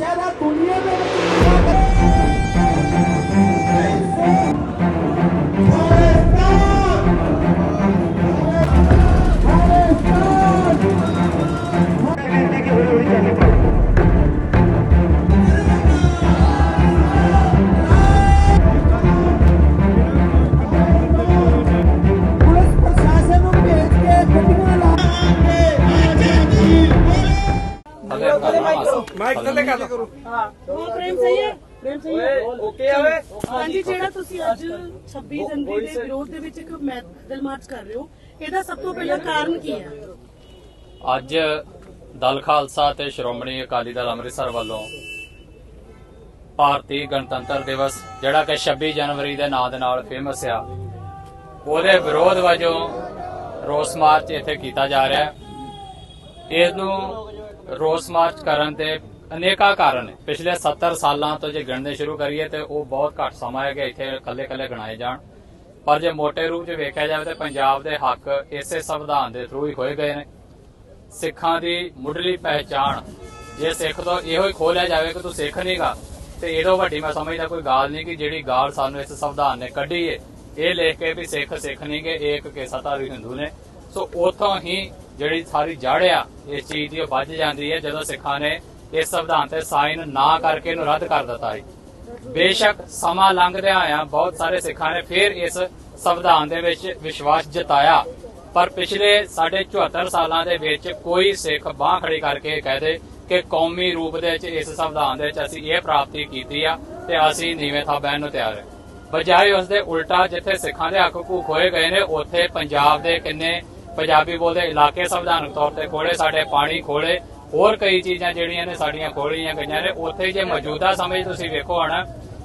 ਚਿਹਰਾ ਦੁਨੀਆ ਦੇ ਵਿੱਚ ਮਾਈਕ ਥੱਲੇ ਕਰ ਲਓ ਹੋਰ ਪ੍ਰੇਮ ਸਹੀ ਹੈ ਪ੍ਰੇਮ ਸਹੀ ਹੈ ਓਕੇ ਆਵੇ ਹਾਂਜੀ ਜਿਹੜਾ ਤੁਸੀਂ ਅੱਜ 26 ਜਨਵਰੀ ਦੇ ਵਿਰੋਧ ਦੇ ਵਿੱਚ ਇੱਕ ਮੈਦਲ ਮਾਰਚ ਕਰ ਰਹੇ ਹੋ ਇਹਦਾ ਸਭ ਤੋਂ ਪਹਿਲਾਂ ਕਾਰਨ ਕੀ ਹੈ ਅੱਜ ਦਲ ਖਾਲਸਾ ਤੇ ਸ਼੍ਰੋਮਣੀ ਅਕਾਲੀ ਦਲ ਅੰਮ੍ਰਿਤਸਰ ਵੱਲੋਂ ਭਾਰਤੀ ਗਣਤੰਤਰ ਦਿਵਸ, ਜਿਹੜਾ ਕਿ 26 ਜਨਵਰੀ ਦੇ ਨਾਂ ਦੇ ਨਾਲ ਫੇਮਸ ਆ, ਉਹਦੇ ਵਿਰੋਧ ਵਜੋਂ ਰੋਸ ਮਾਰਚ ਇੱਥੇ ਕੀਤਾ ਜਾ ਰਿਹਾ ਹੈ। ਇਹਨੂੰ ਰੋਸ ਮਾਰਚ ਕਰਨ ਦੇ ਅਨੇਕਾਂ ਕਾਰਨ ਨੇ। ਪਿਛਲੇ 70 ਸਾਲਾਂ ਤੋਂ ਜੇ ਗਿਣਨੇ ਸ਼ੁਰੂ ਕਰੀਏ ਤੇ ਉਹ ਬਹੁਤ ਘੱਟ ਸਮਾਂ ਹੈ ਕਿ ਇੱਥੇ ਕੱਲੇ-ਕੱਲੇ ਗਣਾਏ ਜਾਣ। ਪਰ ਜੇ ਮੋٹے ਰੂਪ 'ਚ ਵੇਖਿਆ ਜਾਵੇ ਤਾਂ ਪੰਜਾਬ ਦੇ ਹੱਕ ਇਸੇ ਸੰਵਿਧਾਨ ਦੇ ਥਰੂ ਹੀ ਹੋਏ ਗਏ ਨੇ। ਸਿੱਖਾਂ ਦੀ ਮੁੱਢਲੀ ਪਹਿਚਾਣ ਜੇ ਸਿੱਖ ਤੋਂ ਇਹੋ ਹੀ ਖੋਲਿਆ ਜਾਵੇ ਕਿ ਤੂੰ ਸਿੱਖ ਨਹੀਂਗਾ ਤੇ ਇਹਦੋਂ ਵੱਡੀ ਮੈਂ ਸਮਝਦਾ ਕੋਈ ਗਾਲ ਨਹੀਂ ਕਿ ਜਿਹੜੀ ਗਾਲ ਸਾਨੂੰ ਇਸ ਸੰਵਿਧਾਨ ਨੇ ਕੱਢੀ ਏ। ਇਹ ਲਿਖ ਕੇ ਵੀ ਸਿੱਖ ਸਿੱਖ ਨਹੀਂਗੇ ਏਕ ਕੇ ਸਤਾਰੀ ਹਿੰਦੂ ਨੇ। ਸੋ ਉਥੋਂ ਹੀ ਜਿਹੜੀ ਸਾਰੀ ਜੜ ਆ, ਇਸ ਚੀਜ਼ ਦੀ ਉਹ ਵੱਜ ਜਾਂਦੀ ਹੈ ਜਦੋਂ ਸਿੱਖਾਂ ਨੇ ਇਸ ਸੰਵਿਧਾਨ ਤੇ ਸਾਈਨ ਨਾ ਕਰਕੇ ਇਹਨੂੰ ਰੱਦ ਕਰ ਦਿੱਤਾ ਹੈ ਬੇਸ਼ੱਕ ਸਮਾਂ ਲੰਘਦਿਆਂ ਆਇਆ ਬਹੁਤ ਸਾਰੇ ਸਿੱਖਾਂ ਨੇ ਫਿਰ ਇਸ ਸੰਵਿਧਾਨ ਦੇ ਵਿੱਚ ਵਿਸ਼ਵਾਸ ਜਤਾਇਆ। ਪਰ ਪਿਛਲੇ ਸਾਡੇ 74 ਸਾਲਾਂ ਦੇ ਵਿੱਚ ਕੋਈ ਸਿੱਖ ਬਾਹ ਖੜੀ ਕਰਕੇ ਕਹਿ ਦੇ ਕਿ ਕੌਮੀ ਰੂਪ ਦੇ ਵਿੱਚ ਇਸ ਸੰਵਿਧਾਨ ਦੇ ਵਿੱਚ ਅਸੀਂ ਇਹ ਪ੍ਰਾਪਤੀ ਕੀਤੀ ਆ ਤੇ ਅਸੀਂ ਨੀਵੇਂ ਥਾਂ ਬਹਿਣ ਨੂੰ ਤਿਆਰ ਹਾਂ। ਬਜਾਏ ਉਸ ਦੇ ਉਲਟਾ ਜਿੱਥੇ ਸਿੱਖਾਂ ਦੇ ਹੱਕ ਹਕੂਕ ਹੋਏ ਗਏ ਨੇ, ਉੱਥੇ ਪੰਜਾਬ ਦੇ ਕਿੰਨੇ ਪੰਜਾਬੀ ਬੋਲਦੇ ਇਲਾਕੇ ਸੰਵਿਧਾਨਕ ਤੌਰ ਤੇ ਖੋਲੇ ਸਾਡੇ ਪਾਣੀ ਖੋਲੇ ਹੋਰ ਕਈ ਚੀਜ਼ਾਂ ਜਿਹੜੀਆਂ ਨੇ ਸਾਡੀਆਂ ਖੋਲੀਆਂ ਗਈਆਂ ਨੇ, ਉੱਥੇ ਜੇ ਮੌਜੂਦਾ ਸਮੇਂ 'ਚ ਤੁਸੀਂ ਵੇਖੋ ਹਣ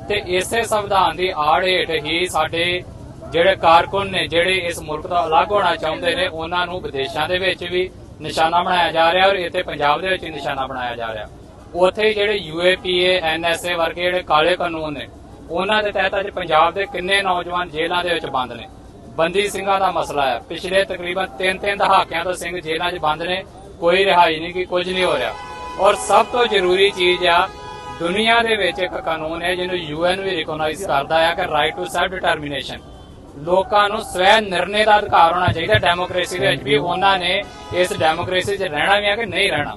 ਤੇ ਇਸੇ ਸੰਵਿਧਾਨ ਦੀ ਆੜ ਹੇਠ ਹੀ ਸਾਡੇ ਜਿਹੜੇ ਕਾਰਕੁਨ ਨੇ, ਜਿਹੜੇ ਇਸ ਮੁਲਕ ਤੋਂ ਅਲੱਗ ਹੋਣਾ ਚਾਹੁੰਦੇ ਨੇ, ਉਹਨਾਂ ਨੂੰ ਵਿਦੇਸ਼ਾਂ ਦੇ ਵਿੱਚ ਵੀ ਨਿਸ਼ਾਨਾ ਬਣਾਇਆ ਜਾ ਰਿਹਾ ਔਰ ਇੱਥੇ ਪੰਜਾਬ ਦੇ ਵਿੱਚ ਵੀ ਨਿਸ਼ਾਨਾ ਬਣਾਇਆ ਜਾ ਰਿਹਾ। ਉੱਥੇ ਜਿਹੜੇ ਯੂਏਪੀਏ ਐਨਐਸਏ ਵਰਗੇ ਜਿਹੜੇ ਕਾਲੇ ਕਾਨੂੰਨ ਨੇ, ਉਹਨਾਂ ਦੇ ਤਹਿਤ ਅੱਜ ਪੰਜਾਬ ਦੇ ਕਿੰਨੇ ਨੌਜਵਾਨ ਜੇਲ੍ਹਾਂ ਦੇ ਵਿੱਚ ਬੰਦ ਨੇ। ਬੰਦੀ ਸਿੰਘਾਂ ਦਾ ਮਸਲਾ ਹੈ। ਪਿਛਲੇ ਤਕਰੀਬਨ 3-3 ਦਹਾਕਿਆਂ ਤੋਂ ਸਿੰਘ ਜੇਲ੍ਹਾਂ 'ਚ ਬੰਦ ਨੇ ਕੋਈ ਰਿਹਾਈ ਨਹੀਂ ਕਿ ਕੁਝ ਨਹੀਂ ਹੋ ਰਿਹਾ। ਔਰ ਸਭ ਤੋਂ ਜ਼ਰੂਰੀ ਚੀਜ਼ ਆ ਦੁਨੀਆ ਦੇ ਵਿੱਚ ਇੱਕ ਕਾਨੂੰਨ ਹੈ ਜਿਹਨੂੰ ਯੂਐਨ ਵੀ ਰਿਕਗਨਾਈਜ਼ ਕਰਦਾ ਹੈ ਕਿ ਰਾਈਟ ਟੂ ਸੈਲਫ ਡਿਟਰਮੀਨੇਸ਼ਨ ਲੋਕਾਂ ਨੂੰ ਸਵੈ ਨਿਰਣੇ ਦਾ ਅਧਿਕਾਰ ਹੋਣਾ ਚਾਹੀਦਾ ਡੈਮੋਕ੍ਰੇਸੀ ਦੇ ਵਿੱਚ ਵੀ। ਉਹਨਾਂ ਨੇ ਇਸ ਡੈਮੋਕ੍ਰੇਸੀ 'ਚ ਰਹਿਣਾ ਵੀ ਹੈ ਕਿ ਨਹੀਂ ਰਹਿਣਾ।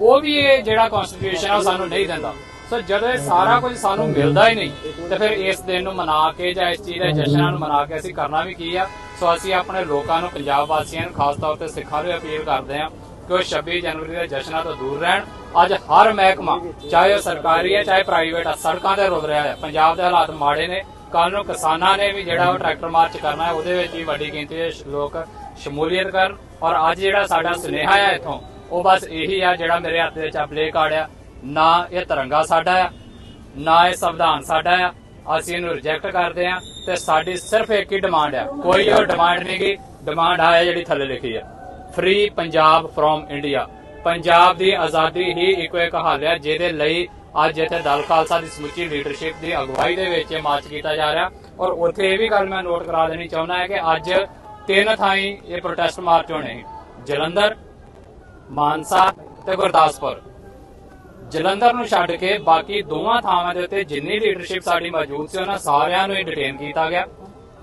ਉਹ ਵੀ ਇਹ ਜਿਹੜਾ ਕਨਸਟੀਟਿਊਸ਼ਨ ਆ ਸਾਨੂੰ ਨਹੀਂ ਦਿੰਦਾ। ਸੋ ਜਦੋਂ ਇਹ ਸਾਰਾ ਕੁਝ ਸਾਨੂੰ ਮਿਲਦਾ ਹੀ ਨਹੀਂ, ਤੇ ਫਿਰ ਇਸ ਦਿਨ ਨੂੰ ਮਨਾ ਕੇ ਜਾਂ ਇਸ ਚੀਜ਼ ਦੇ ਜਸ਼ਨਾਂ ਨੂੰ ਮਨਾ ਕੇ ਅਸੀਂ ਕਰਨਾ ਵੀ ਕੀ ਆ? ਸੋ ਅਸੀਂ ਆਪਣੇ ਲੋਕਾਂ ਨੂੰ, ਪੰਜਾਬ ਵਾਸੀਆਂ ਨੂੰ ਖਾਸ ਤੌਰ ਤੇ ਸਿੱਖਾਂ ਨੂੰ ਅਪੀਲ ਕਰਦੇ ਹਾਂ ਕਿ ਉਹ 26 ਜਨਵਰੀ ਦੇ ਜਸ਼ਨਾਂ ਤੋਂ ਦੂਰ ਰਹਿਣ। ਅੱਜ ਹਰ ਮਹਿਕਮਾ, ਚਾਹੇ ਉਹ ਸਰਕਾਰੀ ਹੈ, ਚਾਹੇ ਪ੍ਰਾਈਵੇਟ ਆ, ਸੜਕਾਂ ਤੇ ਰੁਲ ਰਿਹਾ ਹੈ। ਪੰਜਾਬ ਦੇ ਹਾਲਾਤ ਮਾੜੇ ਨੇ। ਕੱਲ ਨੂੰ ਕਿਸਾਨਾਂ ਨੇ ਵੀ ਜਿਹੜਾ ਉਹ ਟਰੈਕਟਰ ਮਾਰਚ ਕਰਨਾ ਹੈ, ਉਹਦੇ ਵਿੱਚ ਵੀ ਵੱਡੀ ਗਿਣਤੀ ਦੇ ਲੋਕ ਸ਼ਮੂਲੀਅਤ ਕਰਨ। ਔਰ ਅੱਜ ਜਿਹੜਾ ਸਾਡਾ ਸੁਨੇਹਾ ਆ ਇਥੋਂ, ਉਹ ਬਸ ਇਹੀ ਆ ਜਿਹੜਾ ਮੇਰੇ ਹੱਥ ਦੇ ਵਿੱਚ ਆ ਪਲੇ ਕਾਰਡ ਆ। ਨਾ ਇਹ ਤਿਰੰਗਾ ਸਾਡਾ ਆ, ਨਾ ਇਹ ਸੰਵਿਧਾਨ ਸਾਡਾ ਆ। ਅਸੀਂ ਇਹਨੂੰ ਰਿਜੈਕਟ ਕਰਦੇ ਆ ਤੇ ਸਾਡੀ ਸਿਰਫ ਇੱਕ ਹੀ ਡਿਮਾਂਡ ਆ। ਕੋਈ ਹੋਰ ਡਿਮਾਂਡ ਨਹੀਂ ਗੀ। ਡਿਮਾਂਡ ਆ ਜਿਹੜੀ ਥੱਲੇ ਲਿਖੀ ਆ। Free Punjab from India Punjab ਦੀ ਆਜ਼ਾਦੀ ਹੀ ਇੱਕੋ ਇੱਕ ਹੱਲ ਹੈ ਜਿਹਦੇ ਲਈ ਅੱਜ ਇੱਥੇ ਦਲ ਖਾਲਸਾ ਦੀ ਸਮੁੱਚੀ ਲੀਡਰਸ਼ਿਪ ਦੀ ਅਗਵਾਈ ਦੇ ਵਿੱਚ ਇਹ ਮਾਰਚ ਕੀਤਾ ਜਾ ਰਿਹਾ। ਔਰ ਉੱਥੇ ਇਹ ਵੀ ਗੱਲ ਮੈਂ ਨੋਟ ਕਰਾ ਦੇਣੀ ਚਾਹੁੰਦਾ ਹੈ ਕਿ ਅੱਜ ਤਿੰਨ ਥਾਈਂ ਇਹ ਪ੍ਰੋਟੈਸਟ ਮਾਰਚ ਹੋਣੇ। ਜਲੰਧਰ, ਮਾਨਸਾ ਤੇ ਗੁਰਦਾਸਪੁਰ। ਜਲੰਧਰ ਨੂੰ ਛੱਡ ਕੇ ਬਾਕੀ ਦੋਵਾਂ ਥਾਵਾਂ ਦੇ ਉੱਤੇ ਜਿੰਨੀ ਲੀਡਰਸ਼ਿਪ ਸਾਡੀ ਮੌਜੂਦ ਸੀ, ਉਹਨਾਂ ਸਾਰਿਆਂ ਨੂੰ ਹੀ ਡਿਟੇਨ ਕੀਤਾ ਗਿਆ।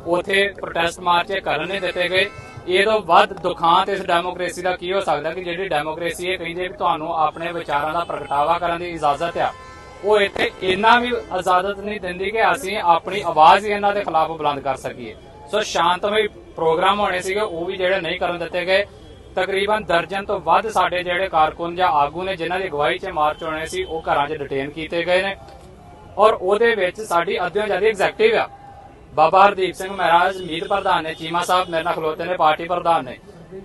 ਉਥੇ ਪ੍ਰੋਟੈਸਟ ਮਾਰਚ ਕਰਨ ਨਹੀਂ ਦਿੱਤੇ ਗਏ। ਇਹ ਤੋਂ ਵੱਧ ਦੁਖਾਂਤ ਇਸ ਡੈਮੋਕ੍ਰੇਸੀ ਦਾ ਕੀ ਹੋ ਸਕਦਾ ਕਿ ਜਿਹੜੀ ਡੈਮੋਕ੍ਰੇਸੀ ਇਹ ਕਹਿੰਦੀ ਹੈ ਕਿ ਤੁਹਾਨੂੰ ਆਪਣੇ ਵਿਚਾਰਾਂ ਦਾ ਪ੍ਰਗਟਾਵਾ ਕਰਨ ਦੀ ਇਜਾਜ਼ਤ ਆ। ਉਹ ਇੱਥੇ ਇੰਨਾ ਵੀ ਇਜਾਜ਼ਤ ਨਹੀਂ ਦਿੰਦੀ ਕਿ ਅਸੀਂ ਆਪਣੀ ਆਵਾਜ਼ ਹੀ ਇਹਨਾਂ ਦੇ ਖਿਲਾਫ ਬੁਲੰਦ ਕਰ ਸਕੀਏ। ਸੋ ਸ਼ਾਂਤਮਈ ਪ੍ਰੋਗਰਾਮ ਹੋਣੇ ਸੀਗੇ, ਉਹ ਵੀ ਜਿਹੜੇ ਨਹੀਂ ਕਰਨ ਦਿੱਤੇ ਗਏ। ਤਕਰੀਬਨ ਦਰਜਨ ਤੋਂ ਵੱਧ ਸਾਡੇ ਜਿਹੜੇ ਕਾਰਕੁਨ ਜਾਂ ਆਗੂ ਨੇ ਜਿਨ੍ਹਾਂ ਦੀ ਅਗਵਾਈ 'ਚ ਮਾਰਚ ਹੋਣੇ ਸੀ, ਉਹ ਘਰਾਂ 'ਚ ਡਿਟੇਨ ਕੀਤੇ ਗਏ ਨੇ। ਔਰ ਉਹਦੇ ਵਿੱਚ ਸਾਡੀ ਅੱਧਿਓਂ ਜ਼ਿਆਦਾ ਐਗਜ਼ੈਕਟਿਵ ਆ। ਬਾਬਾ ਹਰਦੀਪ ਸਿੰਘ ਮਹਾਰਾਜ, ਮੀਤ ਪ੍ਰਧਾਨ ਨੇ, ਚੀਮਾ ਸਾਹਿਬ ਮੇਰੇ ਨਾਲ ਖਲੋਤੇ ਨੇ, ਪਾਰਟੀ ਪ੍ਰਧਾਨ ਨੇ।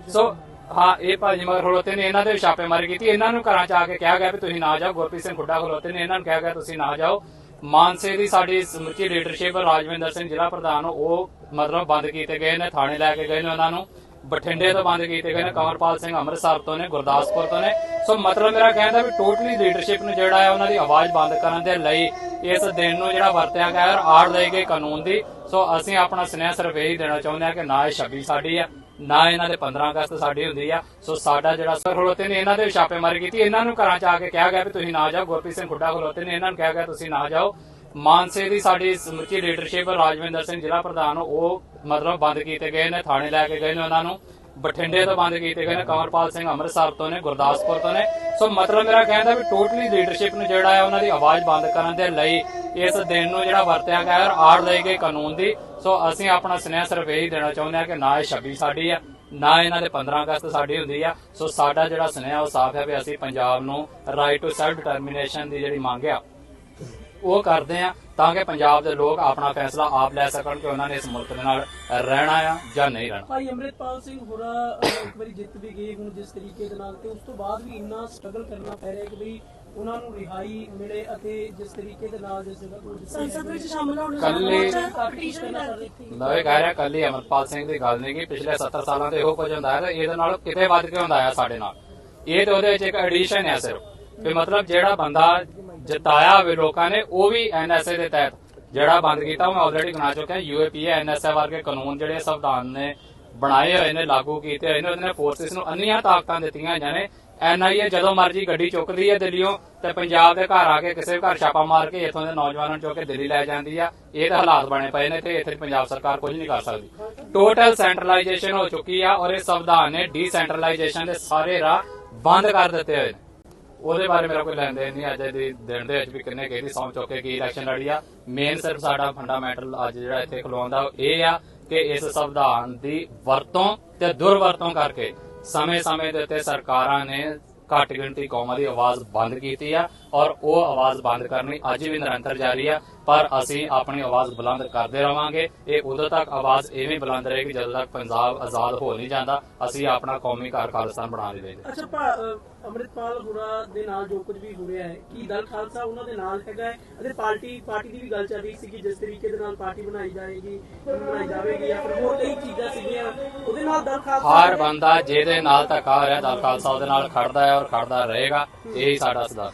ਸੋ, ਹਾਂ, ਇਹ ਭਾਜੀ ਮਗਰ ਖਲੋਤੇ ਨੇ, ਇਹਨਾਂ ਦੇ ਛਾਪੇਮਾਰੀ ਕੀਤੀ। ਇਹਨਾਂ ਨੂੰ ਘਰਾਂ ਚ ਆ ਕੇ ਕਿਹਾ ਗਿਆ ਵੀ ਤੁਸੀਂ ਨਾ ਜਾਓ। ਗੁਰਪ੍ਰੀਤ ਸਿੰਘ ਖੁੱਡਾ ਖਲੋਤੇ ਨੇ, ਇਹਨਾਂ ਨੂੰ ਕਿਹਾ ਗਿਆ ਤੁਸੀਂ ਨਾ ਜਾਓ। ਮਾਨਸੇ ਦੀ ਸਾਡੀ ਸਮੁੱਚੀ ਲੀਡਰਸ਼ਿਪ ਰਾਜਵਿੰਦਰ ਸਿੰਘ ਜ਼ਿਲ੍ਹਾ ਪ੍ਰਧਾਨ, ਉਹ ਮਤਲਬ ਬੰਦ ਕੀਤੇ ਗਏ ਨੇ, ਥਾਣੇ ਲੈ ਕੇ ਗਏ ਨੇ ਉਹਨਾਂ ਨੂੰ। ਬਠਿੰਡੇ ਤੋਂ ਬੰਦ ਕੀਤੇ ਗਏ ਨੇ ਕਮਰਪਾਲ ਸਿੰਘ ਅੰਮ੍ਰਿਤਸਰ ਤੋਂ ਨੇ, ਗੁਰਦਾਸਪੁਰ ਤੋਂ ਨੇ। ਸੋ ਮਤਲਬ ਮੇਰਾ ਕਹਿੰਦਾ ਵੀ ਟੋਟਲੀ ਲੀਡਰਸ਼ਿਪ ਨੂੰ ਜਿਹੜਾ ਹੈ, ਉਹਨਾਂ ਦੀ ਆਵਾਜ਼ ਬੰਦ ਕਰਨ ਦੇ ਲਈ ਇਸ ਦਿਨ ਨੂੰ ਜਿਹੜਾ ਵਰਤਿਆ ਗਿਆ ਔਰ ਆੜ ਲਈ ਗਈ ਕਾਨੂੰਨ ਦੀ। ਸੋ ਅਸੀਂ ਆਪਣਾ ਸੁਨੇਹਾ ਸਿਰਫ ਇਹੀ ਦੇਣਾ ਚਾਹੁੰਦੇ ਹਾਂ ਕਿ ਨਾ ਇਹ 26 ਸਾਡੀ ਆ ਨਾ ਇਹਨਾਂ ਦੇ 15 ਅਗਸਤ ਸਾਡੀ ਹੁੰਦੀ ਆ ਸੋ ਸਾਡਾ ਜਿਹੜਾ ਸਰ ਖਲੋਤੇ ਨੇ ਇਹਨਾਂ ਦੇ ਛਾਪੇਮਾਰੀ ਕੀਤੀ, ਇਹਨਾਂ ਨੂੰ ਘਰਾਂ ਚ ਆ ਕੇ ਕਿਹਾ ਗਿਆ ਵੀ ਤੁਸੀਂ ਨਾ ਜਾਓ, ਗੁਰਪ੍ਰੀਤ ਸਿੰਘ ਖੁੱਡਾ ਖਲੋਤੇ ਨੇ, ਇਹਨਾਂ ਨੂੰ ਕਿਹਾ ਗਿਆ ਤੁਸੀਂ ਨਾ ਜਾਓ। ਮਾਨਸੇ ਦੀ ਸਾਡੀ ਸਮੁੱਚੀ ਲੀਡਰਸ਼ਿਪ ਰਾਜਵਿੰਦਰ ਸਿੰਘ ਜ਼ਿਲ੍ਹਾ ਪ੍ਰਧਾਨ, ਉਹ ਮਤਲਬ ਬੰਦ ਕੀਤੇ ਗਏ ਨੇ, ਥਾਣੇ ਲੈ ਕੇ ਗਏ ਨੇ ਉਹਨਾਂ ਨੂੰ। ਬਠਿੰਡੇ ਤੋਂ ਬੰਦ ਕੀਤੇ ਗਏ ਨੇ ਕੰਵਰਪਾਲ ਸਿੰਘ ਅੰਮ੍ਰਿਤਸਰ ਤੋਂ ਨੇ, ਗੁਰਦਾਸਪੁਰ ਤੋਂ ਨੇ। ਸੋ ਮਤਲਬ ਮੇਰਾ ਕਹਿੰਦਾ ਵੀ ਟੋਟਲੀ ਲੀਡਰਸ਼ਿਪ ਨੂੰ ਜਿਹੜਾ ਹੈ ਉਹਨਾਂ ਦੀ ਆਵਾਜ਼ ਬੰਦ ਕਰਨ ਦੇ ਲਈ ਇਸ ਦਿਨ ਨੂੰ ਜਿਹੜਾ ਵਰਤਿਆ ਗਿਆ ਔਰ ਆੜ ਲਈ ਗਈ ਕਾਨੂੰਨ ਦੀ। ਸੋ ਅਸੀਂ ਆਪਣਾ ਸੁਨੇਹਾ ਸਿਰਫ ਇਹੀ ਦੇਣਾ ਚਾਹੁੰਦੇ ਹਾਂ ਕਿ ਨਾ ਇਹ 26 ਸਾਡੀ ਆ, ਨਾ ਇਹਨਾਂ ਦੇ 15 ਅਗਸਤ ਸਾਡੀ ਹੁੰਦੀ ਆ। ਸੋ ਸਾਡਾ ਜਿਹੜਾ ਸੁਨੇਹਾ ਉਹ ਸਾਫ਼ ਹੈ ਵੀ ਅਸੀਂ ਪੰਜਾਬ ਨੂੰ ਰਾਈਟ ਟੂ ਸੈਲਫ ਡਿਟਰਮੀਨੇਸ਼ਨ ਦੀ ਜਿਹੜੀ ਮੰਗ ਆ ਉਹ ਕਰਦੇ ਆ ਤਾਂ ਕਿ ਪੰਜਾਬ ਦੇ ਲੋਕ ਆਪਣਾ ਫੈਸਲਾ ਆਪ ਲੈ ਸਕਣ ਕਿ ਉਹਨਾਂ ਨੇ ਇਸ ਮੁਲਕ ਦੇ ਨਾਲ ਰਹਿਣਾ ਆ ਜਾਂ ਨਹੀਂ ਰਹਿਣਾ। ਭਾਈ ਅੰਮ੍ਰਿਤਪਾਲ ਸਿੰਘ ਹੋਰਾ ਇੱਕ ਵਾਰੀ ਜਿੱਤ ਵੀ ਗਏ ਹੁਣ ਜਿਸ ਤਰੀਕੇ ਦੇ ਨਾਲ ਤੇ ਉਸ ਤੋਂ ਬਾਅਦ ਵੀ ਇੰਨਾ ਸਟਰਗਲ ਕਰਨਾ ਪੈ ਰਿਹਾ ਕਿ ਵੀ ਉਹਨਾਂ ਨੂੰ ਰਿਹਾਈ ਮਿਲੇ ਅਤੇ ਜਿਸ ਤਰੀਕੇ ਦੇ ਨਾਲ ਜਿਸ ਜਗ੍ਹਾ ਤੋਂ ਸੰਸਦ ਵਿੱਚ ਸ਼ਾਮਲ ਹੋਣ ਕੱਲੇ- ਪਟੀਸ਼ਨ ਕਰ ਦਿੱਤੀ ਮੈਂ ਇਹ ਕਹਿ ਰਿਹਾ ਕੱਲੀ ਅਮਰਪਾਲ ਸਿੰਘ ਦੀ ਗੱਲ ਨਹੀਂ ਕਿ ਪਿਛਲੇ 70 ਸਾਲਾਂ ਤੋਂ ਇਹੋ ਕੁਝ ਹੁੰਦਾ ਹੈ ਤੇ ਇਹਦੇ ਨਾਲ ਕਿਤੇ ਵੱਧ ਕੇ ਹੁੰਦਾ ਹੈ ਸਾਡੇ ਨਾਲ। ਇਹ ਤੇ ਉਹਦੇ ਵਿੱਚ ਇੱਕ ਐਡੀਸ਼ਨ ਹੈ ਸਿਰਫ। ਵੀ ਮਤਲਬ ਜਿਹੜਾ ਬੰਦਾ ਜਿਤਾਇਆ ਹੋਵੇ ਲੋਕਾਂ ਨੇ, ਉਹ ਵੀ ਐਨਐਸਏ ਦੇ ਤਹਿਤ। ਜਿਹੜਾ ਬੰਦ ਕੀਤਾ ਮੈਂ ਆਲਰੇਡੀ ਬਣਾ ਚੁੱਕਿਆ ਯੂਏਪੀਏ ਐਨਐਸਏ ਵਰਗੇ ਕਾਨੂੰਨ ਜਿਹੜੇ ਸੰਵਿਧਾਨ ਨੇ ਬਣਾਏ ਹੋਏ ਨੇ, ਲਾਗੂ ਕੀਤੇ ਹੋਏ ਨੇ, ਉਹਨੇ ਫੋਰਸਿਸ ਨੂੰ ਅੰਨੀਆਂ ਤਾਕਤਾਂ ਦਿੱਤੀਆਂ ਹੋਈਆਂ ਨੇ। ਐਨਆਈਏ ਜਦੋਂ ਮਰਜ਼ੀ ਗੱਡੀ ਚੁੱਕਦੀ ਹੈ ਦਿੱਲੀੋਂ ਤੇ ਪੰਜਾਬ ਦੇ ਘਰ ਆ ਕੇ ਕਿਸੇ ਘਰ ਛਾਪਾ ਮਾਰ ਕੇ ਇੱਥੋਂ ਦੇ ਨੌਜਵਾਨਾਂ ਨੂੰ ਚੁੱਕ ਕੇ ਦਿੱਲੀ ਲੈ ਜਾਂਦੀ ਆ। ਇਹ ਤਾਂ ਹਾਲਾਤ ਬਣੇ ਪਏ ਨੇ ਤੇ ਇੱਥੇ ਪੰਜਾਬ ਸਰਕਾਰ ਕੁਝ ਨਹੀਂ ਕਰ ਸਕਦੀ। ਟੋਟਲ ਸੈਂਟਰਲਾਈਜੇਸ਼ਨ ਹੋ ਚੁੱਕੀ ਆ ਔਰ ਇਹ ਸੰਵਿਧਾਨ ਨੇ ਡੀਸੈਂਟਰਲਾਈਜੇਸ਼ਨ ਦੇ ਸਾਰੇ ਰਾਹ ਬੰਦ ਕਰ ਦਿੱਤੇ ਹੋਏ ਨੇ। ਉਹਦੇ ਬਾਰੇ ਮੇਰਾ ਕੋਈ ਲੈਣ ਨਹੀਂ, ਅੱਜ ਦੇ ਦਿਨ ਦੇ ਵਿੱਚ ਵੀ ਕਿੰਨੇ ਕਿਹਦੀ ਸੌਂ ਚੁੱਕ ਕੇ ਕੀ ਇਲੈਕਸ਼ਨ ਲੜੀ ਆ। ਮੇਨ ਸਿਰਫ ਸਾਡਾ ਫੰਡਾਮੈਂਟਲ ਅੱਜ ਜਿਹੜਾ ਇੱਥੇ ਖਲੋਣ ਦਾ ਇਹ ਆ ਕਿ ਇਸ ਸੰਵਿਧਾਨ ਦੀ ਵਰਤੋਂ ਤੇ ਦੁਰਵਰਤੋਂ ਕਰਕੇ ਸਮੇਂ-ਸਮੇਂ ਦੇ ਉੱਤੇ ਸਰਕਾਰਾਂ ਨੇ ਘੱਟ ਗਿਣਤੀ ਕੌਮਾਂ ਦੀ ਆਵਾਜ਼ ਬੰਦ ਕੀਤੀ ਆ। ਔਰ ਉਹ ਆਵਾਜ਼ ਬੰਦ ਕਰਨੀ ਅੱਜ ਵੀ ਨਿਰੰਤਰ ਜਾਰੀ ਆ ਪਰ ਅਸੀਂ ਆਪਣੀ ਆਵਾਜ਼ ਬੁਲੰਦ ਕਰਦੇ ਰਵਾਂਗੇ। ਇਹ ਉਦੋਂ ਤੱਕ ਆਵਾਜ਼ ਐਵੇਂ ਬੁਲੰਦ ਰਹੇਗੀ ਜਦੋਂ ਤੱਕ ਪੰਜਾਬ ਆਜ਼ਾਦ ਹੋ ਨਹੀਂ ਜਾਂਦਾ। ਅਸੀਂ ਆਪਣਾ ਕੌਮੀ ਘਰ ਖਾਲਿਸਤਾਨ ਬਣਾ ਦੇਂਦੇ ਅੱਛਾ ਅੰਮ੍ਰਿਤਪਾਲ ਹੋਰਾ ਦੇ ਨਾਲ ਜੋ ਕੁਝ ਵੀ ਹੋ ਰਿਹਾ ਹੈ ਕੀ ਦਲ ਖਾਲਸਾ ਉਹਨਾਂ ਦੇ ਨਾਲ ਹੈਗਾ ਹੈ? ਅਤੇ ਪਾਰਟੀ ਪਾਰਟੀ ਦੀ ਵੀ ਗੱਲ ਚੱਲ ਰਹੀ ਸੀ ਕਿ ਜਿਸ ਤਰੀਕੇ ਦੇ ਨਾਲ ਪਾਰਟੀ ਬਣਾਈ ਜਾਏਗੀ ਬਣਾਈ ਜਾਵੇਗੀ ਜਾਂ ਫਿਰ ਹੋਰ ਕਈ ਚੀਜ਼ਾਂ ਸੀਗੀਆਂ ਉਹਦੇ ਨਾਲ ਦਲ ਖਾਲਸਾ ਹਰ ਬੰਦਾ ਜਿਹਦੇ ਨਾਲ ਧੱਕਾ ਹੋ ਰਿਹਾ ਦਲ ਖਾਲਸਾ ਉਹਦੇ ਨਾਲ ਖੜਦਾ ਹੈ ਔਰ ਖੜਦਾ ਰਹੇਗਾ। ਇਹੀ ਸਾਡਾ ਸਿਧਾਂਤ